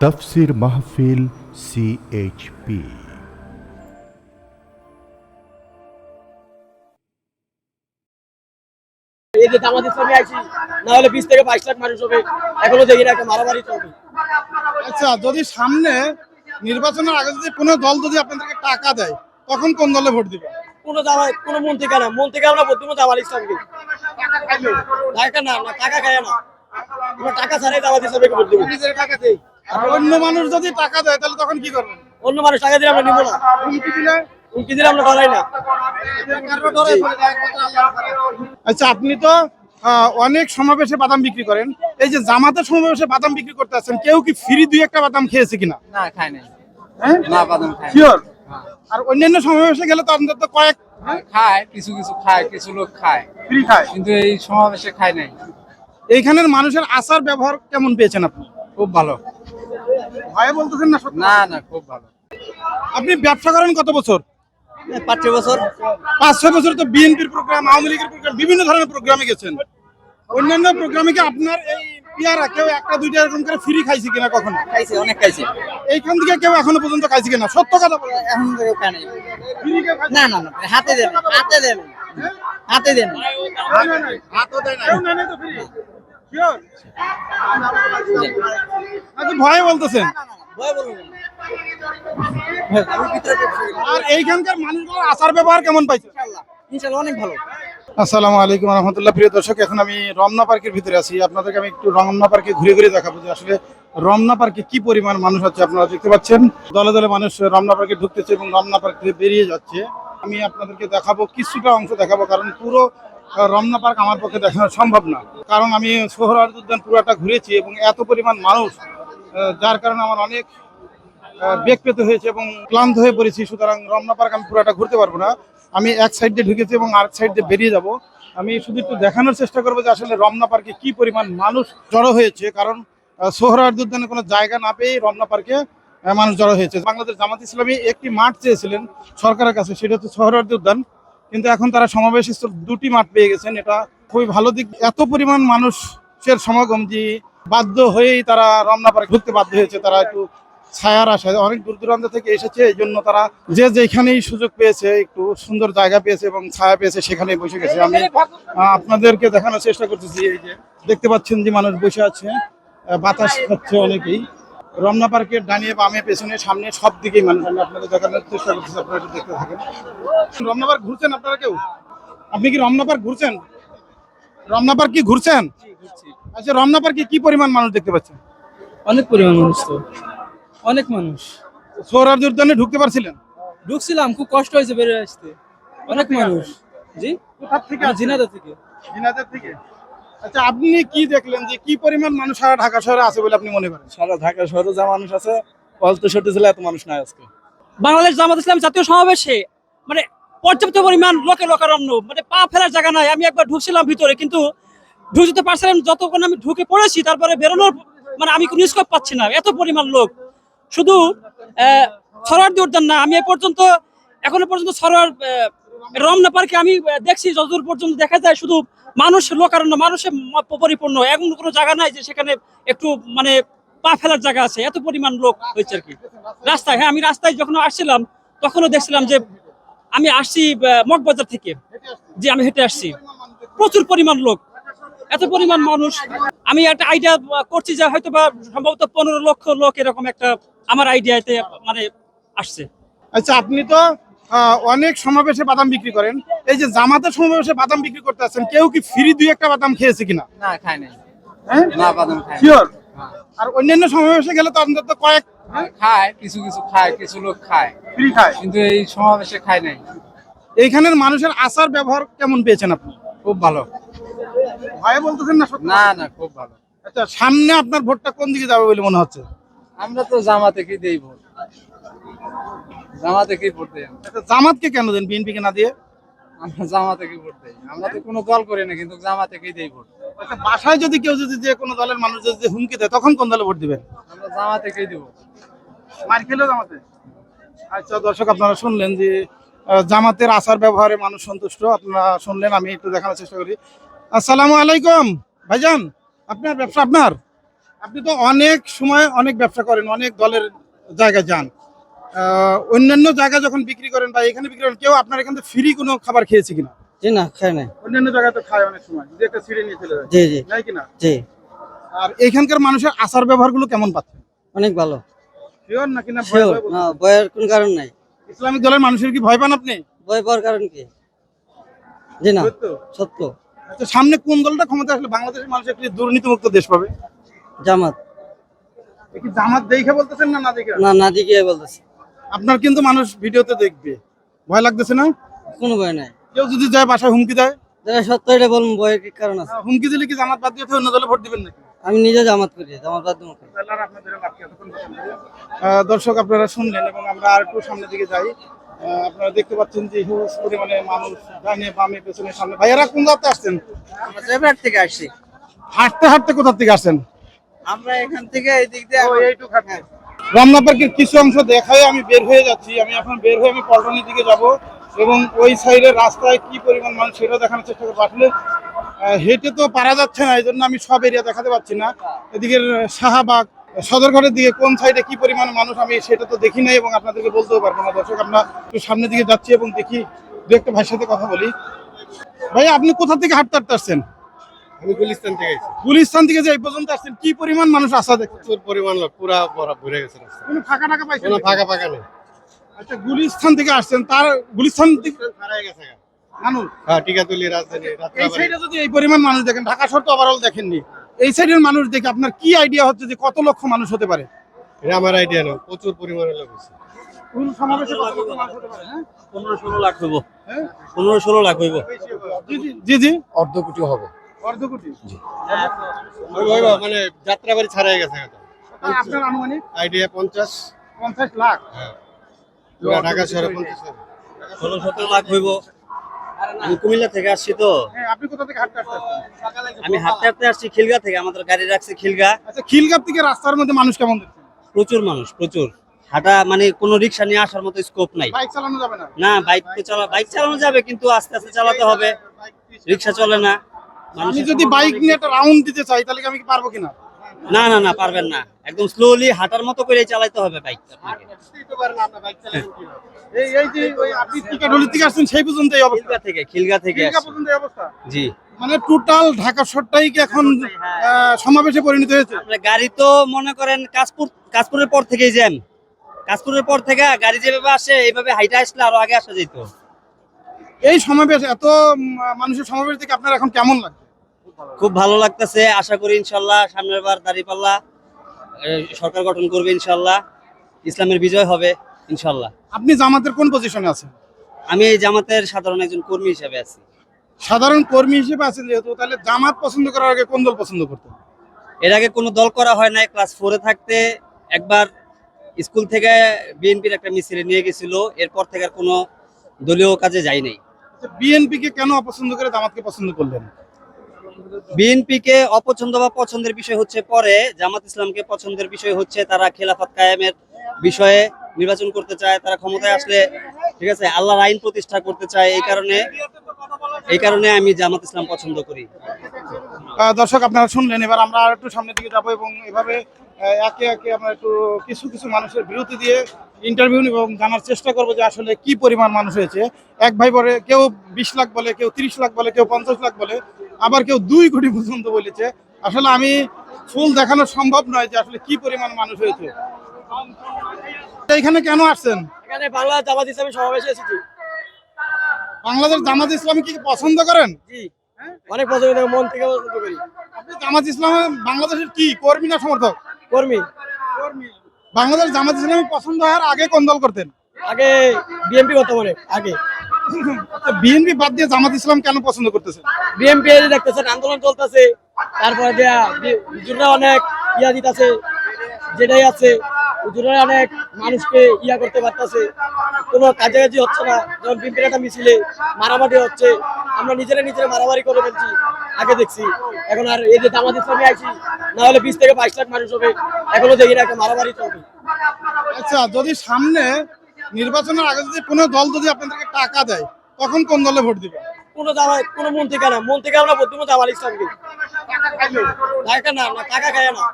তফসির মাহফিল সিএইচপি এই যে জামাত ইসলামী আইছি না হলে বিশ থেকে বাইশ লাখ মানুষ হবে। এখনও দেখি না একটা মারামারি চলবে। আচ্ছা যদি সামনে নির্বাচনের আগে যদি কোনো দল যদি আপনাদেরকে টাকা দেয় তখন কোন দলে ভোট দিবে? কোনো জামা কোনো মন থেকে না। মন থেকে আমরা বলতে জামাত ইসলামকে। টাকা না না টাকা খায় না। আমরা টাকা ছাড়াই জামাত ইসলামকে ভোট দেবো। নিজের টাকা দেই। আর অন্য মানুষ যদি টাকা দেয় তাহলে তখন কি করবেন? অন্য মানুষ টাকা দিলে আমরা নিবো না। হুমকি দিলে? আমরা ডরাই না। আচ্ছা আপনি তো অনেক সমাবেশে বাদাম বিক্রি করেন। এই যে জামাতের সমাবেশে বাদাম বিক্রি করতে আছেন কেউ কি ফ্রি দুই একটা বাদাম খেয়েছে কিনা? না খাই নাই। হ্যাঁ? না বাদাম শিওর আর অন্যান্য সমাবেশে গেলে তো অন্তত কয়েক খায় কিছু কিছু খায় কিছু লোক খায়। ফ্রি খায়? কিন্তু এই সমাবেশে খায় নাই। এইখানের মানুষের আচার ব্যবহার কেমন পেয়েছেন আপনি? খুব ভালো। ভয়ে বলতেছেন না না না খুব ভালো আপনি ব্যবসা করেন কত বছর পাঁচ ছয় বছর পাঁচ ছয় বছর তো বিএনপির প্রোগ্রাম আওয়ামী লীগের প্রোগ্রাম বিভিন্ন ধরনের প্রোগ্রামে গেছেন অন্যান্য প্রোগ্রামে কি আপনার এই পিয়ারা কেউ একটা দুইটা এরকম করে ফ্রি খাইছে কিনা কখনো খাইছে অনেক খাইছে এইখান থেকে কেউ এখনও পর্যন্ত খাইছে কিনা সত্য কথা বলেন এখন থেকে খাই নাই কেউ খাইছে? না না না হাতে দেন হাতে দেন হাতে দেন হাতও দেয় না। কেউ নাকি ভয়ে বলতেছেন? ভয় বলব না। আর এইখানকার মানুষগুলোর আচার ব্যবহার কেমন পাইছে? ইনশাল্লাহ অনেক ভালো। আসসালামু আলাইকুম রহমতুল্লাহ। প্রিয় দর্শক এখন আমি রমনা পার্কের ভিতরে আছি। আপনাদেরকে আমি একটু রমনা পার্কে ঘুরে ঘুরে দেখাবো যে আসলে রমনা পার্কে কি পরিমাণ মানুষ আছে আপনারা দেখতে পাচ্ছেন। দলে দলে মানুষ রমনা পার্কে ঢুকতেছে এবং রমনা পার্ক থেকে বেরিয়ে যাচ্ছে। আমি আপনাদেরকে দেখাবো কিছুটা অংশ দেখাবো কারণ পুরো রমনা পার্ক আমার পক্ষে দেখানো সম্ভব না। কারণ আমি সোহরার উদ্যান পুরোটা ঘুরেছি এবং এত পরিমাণ মানুষ যার কারণে আমার অনেক বেগ পেতে হয়েছে এবং ক্লান্ত হয়ে পড়েছি। সুতরাং রমনা পার্ক আমি পুরোটা ঘুরতে পারব না। আমি এক সাইড দিয়ে ঢুকেছি এবং আরেক সাইড দিয়ে বেরিয়ে যাব। আমি শুধু একটু দেখানোর চেষ্টা করব যে আসলে রমনা পার্কে কি পরিমাণ মানুষ জড়ো হয়েছে। কারণ সোহরাওয়ার্দী উদ্যানে কোনো জায়গা না পেয়ে রমনা পার্কে মানুষ জড়ো হয়েছে। বাংলাদেশ জামাত ইসলামী একটি মাঠ চেয়েছিলেন সরকারের কাছে, সেটা হচ্ছে সোহরাওয়ার্দী উদ্যান। কিন্তু এখন তারা সমাবেশ দুটি মাঠ পেয়ে গেছেন। এটা খুবই ভালো দিক। এত পরিমাণ মানুষের সমাগম যে বাধ্য হয়েই তারা রমনা পার্কে ঘুরতে বাধ্য হয়েছে। তারা একটু ছায়ার আশায় অনেক দূর দূরান্ত থেকে এসেছে। এই জন্য তারা যে যেখানেই সুযোগ পেয়েছে, একটু সুন্দর জায়গা পেয়েছে এবং ছায়া পেয়েছে, সেখানেই বসে গেছে। আমি আপনাদেরকে দেখানোর চেষ্টা করতেছি। এই যে দেখতে পাচ্ছেন যে মানুষ বসে আছে। বাতাস হচ্ছে অনেকেই। রমনা পার্কের ডানিয়ে বামে পেছনে সামনে সব দিকেই মানুষ আমি আপনাদের দেখানোর চেষ্টা করতেছি আপনারা একটু দেখতে থাকেন। রমনা পার্ক ঘুরছেন আপনারা কেউ? আপনি কি রমনা পার্ক ঘুরছেন? রমনা পার্ক কি ঘুরছেন? আচ্ছা রমনা পার্কে কি পরিমাণ মানুষ দেখতে পাচ্ছেন? অনেক পরিমাণ মানুষ তো। অনেক মানুষ। সৌরার্য উদ্যানে ঢুকতে পারছিলেন? ঢুকছিলাম খুব কষ্ট হয়েছে বেরিয়ে আসতে। অনেক মানুষ। জি? কোথা থেকে জিনাদা থেকে। জিনাদের থেকে? আচ্ছা আপনি কি দেখলেন যে কি পরিমাণ মানুষ সারা ঢাকা শহরে আছে বলে আপনি মনে করেন? সারা ঢাকা শহরে যা মানুষ আছে অল্প সর্টি ছিল এত মানুষ নাই আজকে। বাংলাদেশ জামাত ইসলাম জাতীয় সমাবেশে মানে পর্যাপ্ত পরিমাণ লোকে লোকারণ্য মানে পা ফেলার জায়গা নাই। আমি একবার ঢুকছিলাম ভিতরে কিন্তু ঢুকতে পারছিলাম যতক্ষণ আমি ঢুকে পড়েছি তারপরে বেরোনোর মানে আমি কোনো স্কোপ পাচ্ছি না। এত পরিমাণ লোক। শুধু সরোয়ার্দি উদ্যান না আমি এ পর্যন্ত এখনও পর্যন্ত সরোয়ার রমনা পার্কে আমি দেখছি যতদূর পর্যন্ত দেখা যায় শুধু মানুষ লোকারণ্য মানুষের পরিপূর্ণ। এমন কোনো জায়গা নাই যে সেখানে একটু মানে পা ফেলার জায়গা আছে। এত পরিমাণ লোক হয়েছে আর কি। রাস্তায় হ্যাঁ আমি রাস্তায় যখন আসছিলাম, তখনও দেখছিলাম যে আমি আসছি মগবাজার থেকে। যে আমি হেঁটে আসছি। প্রচুর পরিমাণ লোক। এত পরিমাণ মানুষ। আমি একটা আইডিয়া করছি যে হয়তো বা সম্ভবত পনেরো লক্ষ লোক এরকম একটা আমার আইডিয়াতে মানে আসছে। আচ্ছা আপনি তো অনেক সমাবেশে বাদাম বিক্রি করেন। এই যে জামাতের সমাবেশে বাদাম বিক্রি করতে আছেন কেউ কি ফ্রি দুই একটা বাদাম খেয়েছে কিনা? না খাই নাই। হ্যাঁ? না বাদাম শিওর আর অন্যান্য সমাবেশে গেলে তো অন্তত কয়েক খায় কিছু কিছু খায় কিছু লোক খায়। ফ্রি খায়? কিন্তু এই সমাবেশে খাই নাই। এইখানের মানুষের আচার ব্যবহার কেমন পেয়েছেন আপনি? খুব ভালো। ভয়ে বলতেছেন না না না খুব ভালো। আচ্ছা সামনে আপনার ভোটটা কোন দিকে যাবে বলে মনে হচ্ছে? আমরা তো জামাতে কি দেই ভোট? জামাতে কি ভোট দেই আমরা? আচ্ছা জামাতকে কেন দেন বিএনপি কে না দিয়ে? আমরা জামাতে কি ভোট দেই? আমরা তো কোনো দল করি না কিন্তু জামাতে কি দেই ভোট? আচ্ছা বাসায় যদি কেউ যদি যে কোনো দলের মানুষ যদি হুমকি দেয় তখন কোন দলে ভোট দিবেন? আমরা জামাতে কি দিব? মার খেলেও জামাতে? আচ্ছা দর্শক আপনারা শুনলেন যে জামাতের আচার ব্যবহারে মানুষ সন্তুষ্ট। আপনারা শুনলেন আমি একটু দেখানোর চেষ্টা করি। আসসালামু আলাইকুম ভাইজান আপনার ব্যবসা আপনার? আপনি তো অনেক সময় অনেক ব্যবসা করেন অনেক দলের জায়গায় যান। অন্যান্য জায়গায় যখন বিক্রি করেন বা এখানে বিক্রি করেন কেউ আপনার এখান থেকে ফ্রি কোনো খাবার খেয়েছে কিনা? জি না খাই নাই। অন্যান্য জায়গায় তো খায় অনেক সময়। যে একটা ছিঁড়ে নিয়ে চলে যায়। জি জি। নাই কিনা? জি। আর এখানকার মানুষের আচার ব্যবহারগুলো কেমন পাচ্ছেন? অনেক ভালো। শিওর নাকি না ভয় ভয় না বয়ের কোনো কারণ নাই। ইসলামিক দলের মানুষের কি ভয় পান আপনি? ভয় পাওয়ার কারণ কি? জি না সত্য? সত্য। আচ্ছা সামনে কোন দলটা ক্ষমতা আসলে বাংলাদেশের মানুষ একটি দুর্নীতিমুক্ত দেশ পাবে? জামাত। এ কি জামাত দেখে বলতেছেন না না দেখে? না না দিকে বলতেছি। আপনার কিন্তু মানুষ ভিডিওতে দেখবে। ভয় লাগতেছে না? কোনো ভয় নাই। কেউ যদি যায় বাসায় হুমকি দেয়? সত্য এটা বলুন বয়ের কি কারণ আছে? হুমকি দিলে কি জামাত বাদ দিয়ে অন্য দলে ভোট দিবেন নাকি? আমি নিজে জামাত করি জামাত বাদ দেবো দর্শক আপনারা শুনলেন এবং আমরা আর একটু সামনের দিকে যাই। আপনারা দেখতে পাচ্ছেন যে হিউজ পরিমাণে মানুষ ডানে বামে পেছনে সামনে। ভাইয়ারা কোন জায়গাতে আসছেন? আমরা থেকে আসছি। হাঁটতে হাঁটতে কোথা থেকে আসছেন? আমরা এখান থেকে এই দিক দিয়ে রমনা পার্কের কিছু অংশ দেখায় আমি বের হয়ে যাচ্ছি। আমি এখন বের হয়ে আমি পল্টনের দিকে যাব এবং ওই সাইডের রাস্তায় কি পরিমাণ মানুষ সেটা দেখানোর চেষ্টা করব। আসলে হেঁটে তো পারা যাচ্ছে না এই জন্য আমি সব এরিয়া দেখাতে পারছি না। এদিকের শাহবাগ, সদরঘাটের দিকে কোন সাইডে কি পরিমাণ মানুষ, আমি সেটা তো দেখি নাই এবং আপনাদেরকে বলতেও পারব না। দর্শক, আমরা একটু সামনের দিকে যাচ্ছি এবং দেখি, দু একটা ভাইয়ের সাথে কথা বলি। ভাই আপনি কোথা থেকে হাঁটতে হাঁটতে আসছেন? আমি গুলিস্তান থেকে এসেছি গুলিস্তান থেকে যে এই পর্যন্ত আসছেন কি পরিমাণ মানুষ আসা দেখছেন? প্রচুর পরিমাণ লোক পুরা ভরা ভরে গেছে রাস্তা কোনো ফাঁকা টাকা পাইছেন কোনো ফাঁকা ফাঁকা নেই। আচ্ছা গুলিস্তান থেকে আসছেন তার গুলিস্তান থেকে ছাড়াই গেছে মানুষ? হ্যাঁ টিকাতুলি রাজধানী এই সাইডে যদি এই পরিমাণ মানুষ দেখেন ঢাকা শহর তো ওভারঅল দেখেননি। এই সাইডের মানুষ দেখে আপনার কি আইডিয়া হচ্ছে যে কত লক্ষ মানুষ হতে পারে? এটা আমার আইডিয়া নেই প্রচুর পরিমাণে লোক হয়েছে কোন সমাবেশে কত লক্ষ মানুষ হতে পারে হ্যাঁ? পনেরো ষোলো লাখ হইব। হ্যাঁ? পনেরো ষোলো লাখ হইব। জি জি। জি জি। অর্ধ কোটি হবে। অর্ধ কোটি? মানে যাত্রাবাড়ি ছাড়াই গেছে। আপনার আনুমানিক? আইডিয়া পঞ্চাশ। পঞ্চাশ লাখ। পুরা ঢাকা শহরে পঞ্চাশ হবে। ষোলো সতেরো লাখ হইব। আমি কুমিল্লা থেকে আসছি তো। হ্যাঁ আপনি কোথা থেকে হাঁটতে আমি হাঁটতে হাঁটতে আসছি খিলগা থেকে আমাদের গাড়ি রাখছে খিলগা। আচ্ছা খিলগাপ থেকে রাস্তার মধ্যে মানুষ কেমন দেখছেন? প্রচুর মানুষ প্রচুর। হাঁটা মানে কোনো রিক্সা নিয়ে আসার মতো স্কোপ নাই। বাইক চালানো যাবে না? না বাইক তো চালা বাইক চালানো যাবে কিন্তু আস্তে আস্তে চালাতে হবে। রিক্সা চলে না। আমি যদি বাইক নিয়ে একটা রাউন্ড দিতে চাই তাহলে কি আমি কি পারব কিনা? না না না পারবেন না। একদম স্লোলি হাঁটার মতো করে চালাতে হবে বাইক আপনাকে। এই এই যে ওই আপনি টিকাডলি থেকে আসছেন সেই পর্যন্ত এই অবস্থা। থেকে খিলগা থেকে খিলগা পর্যন্ত এই অবস্থা? জি। মানে টোটাল ঢাকা শহরটাই কি এখন আহ, সমাবেশে পরিণত হয়েছে? গাড়ি তো মনে করেন কাশপুর কাশপুরের পর থেকেই জ্যাম। কাশপুরের পর থেকে গাড়ি যেভাবে আসে এইভাবে হাইটা আসলে আরও আগে আসা যেত। এই সমাবেশ এত মানুষের সমাবেশ থেকে আপনার এখন কেমন লাগে খুব ভালো লাগতেছে। আশা করি ইনশাল্লাহ সামনের বার দাঁড়িপাল্লা সরকার গঠন করবে ইনশাল্লাহ। ইসলামের বিজয় হবে ইনশাল্লাহ। আপনি জামাতের কোন পজিশনে আছেন? আমি এই জামাতের সাধারণ একজন কর্মী হিসেবে আছি। সাধারণ কর্মী হিসেবে আছেন যেহেতু তাহলে জামাত পছন্দ করার আগে কোন দল পছন্দ করতেন এর আগে কোনো দল করা হয় নাই ক্লাস ফোরে থাকতে। একবার স্কুল থেকে বিএনপির একটা মিছিলে নিয়ে গেছিল এরপর থেকে আর কোনো দলীয় কাজে যাই নাই। বিএনপি কে কেন অপছন্দ করে জামাতকে পছন্দ করলেন? বিএনপি কে অপছন্দ বা পছন্দের বিষয় হচ্ছে পরে, জামাত ইসলামকে পছন্দের বিষয় হচ্ছে তারা খেলাফত কায়েমের বিষয়ে নির্বাচন করতে চায়, তারা ক্ষমতায় আসলে, ঠিক আছে, আল্লাহর আইন প্রতিষ্ঠা করতে চায়, এই কারণে এই কারণে আমি জামাত ইসলাম পছন্দ করি। দর্শক, আপনারা শুনলেন, এবার আমরা একটু সামনের দিকে যাব এবং এভাবে একে একে আমরা একটু কিছু কিছু মানুষের বিরতি দিয়ে ইন্টারভিউ এবং জানার চেষ্টা করব যে আসলে কি পরিমাণ মানুষ হয়েছে। এক ভাই বলে, কেউ বিশ লাখ বলে, কেউ তিরিশ লাখ বলে, কেউ পঞ্চাশ লাখ বলে আবার কেউ দুই কোটি পর্যন্ত বলেছে। আসলে আমি ফুল দেখানো সম্ভব নয় যে আসলে কি পরিমাণ মানুষ হয়েছে। এখানে কেন আসছেন? এখানে বাংলা জামাত ইসলামী সমাবেশে এসেছি। বাংলাদেশ জামাত ইসলামী কি পছন্দ করেন? জি। অনেক পছন্দ করি, মন থেকে পছন্দ করি। আপনি জামাত ইসলামে বাংলাদেশের কি কর্মী না সমর্থক? কর্মী। বাংলাদেশ জামাত ইসলামী পছন্দ হওয়ার আগে কোন দল করতেন? আগে বিএনপি করতে পারে আগে। বিএনপি বাদ দিয়ে জামাত ইসলাম কেন পছন্দ করতেছেন বিএনপি দেখতেছেন আন্দোলন চলতেছে। তারপরে হুজুররা অনেক ইয়া দিতেছে যেটাই আছে হুজুররা অনেক মানুষকে ইয়া করতে পারতেছে। কোনো কাছাকাছি হচ্ছে না। যেমন বিএনপির একটা মিছিলে মারামারি হচ্ছে। আমরা নিজেরা নিজেরা মারামারি করে ফেলছি আগে দেখছি। এখন আর এই যে জামাত ইসলামী আইছি না হলে বিশ থেকে বাইশ লাখ মানুষ হবে। এখনও দেখি না একটা মারামারি চলবে। আচ্ছা যদি সামনে নির্বাচনের আগে যদি কোনো দল যদি আপনাদেরকে টাকা দেয় তখন কোন দলে ভোট দিবেন কোনো কোনো প্রথমে জামাল ইসলামকে টাকা না না টাকা খায় না।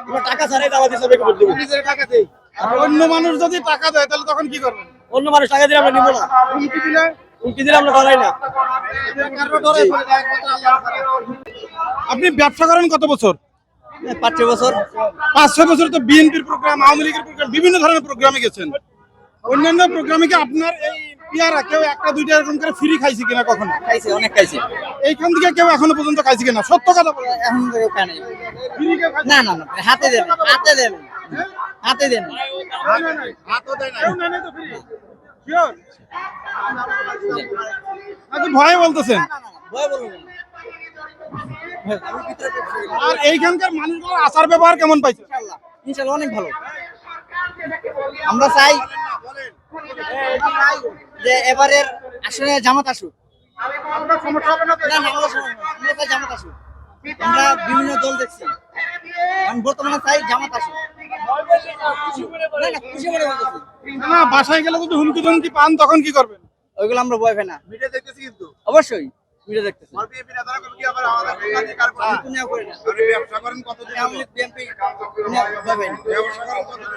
আমরা টাকা ছাড়াই জামাত ইসলামীকে ভোট দেবো। অন্য মানুষ যদি টাকা দেয় তাহলে তখন কি করবেন? অন্য মানুষ টাকা দিলে আমরা নিবো না। হুমকি দিলে? উল্টি দিলে আমরা না। আপনি ব্যবসা করেন কত বছর? পাঁচ ছয় বছর। পাঁচ ছয় বছর তো বিএনপির প্রোগ্রাম আওয়ামী লীগের প্রোগ্রাম বিভিন্ন ধরনের প্রোগ্রামে গেছেন। অন্যান্য প্রোগ্রামে কি আপনার এই পিয়ারা কেউ একটা দুইটা এরকম করে ফ্রি খাইছে কিনা কখনো? খাইছে অনেক খাইছে। এইখান থেকে কেউ এখনও পর্যন্ত খাইছে কিনা? সত্য কথা বলেন এখন খায় কেউ খাইছে? না না না হাতে দেন হাতে দেন হাতে দেন কেউ নেয় নাই। তো free? ভয়ে বলতেছেন। ভয় বলুন না। আমি ভিতরে ঢুকছি। আর এইখানকার মানুষগুলোর আচার ব্যবহার কেমন পাইছে? ইনশাআল্লাহ অনেক ভালো। আমরা চাই যে এবারের আসলে জামাত আসুক। আমরা জামাত আসুক। বিভিন্ন দল দেখছি। আমি বর্তমানে চাই জামাত আসুক। না না খুশি মনে বলতেছি না। বাসায় গেলে যদি হুমকি ধমকি পান তখন কি করবেন? ওইগুলো আমরা ভয় পাই না। মিডিয়া দেখতেছি কিন্তু। অবশ্যই ভিডিও দেখতেছি। বিএনপি নেতারা কি আবার আমাদের অধিকার করে আমি কোনো করি না। আপনি ব্যবসা করেন কতদিন আমি বিএনপি ভয় পাই না। ব্যবসা করেন কতদিন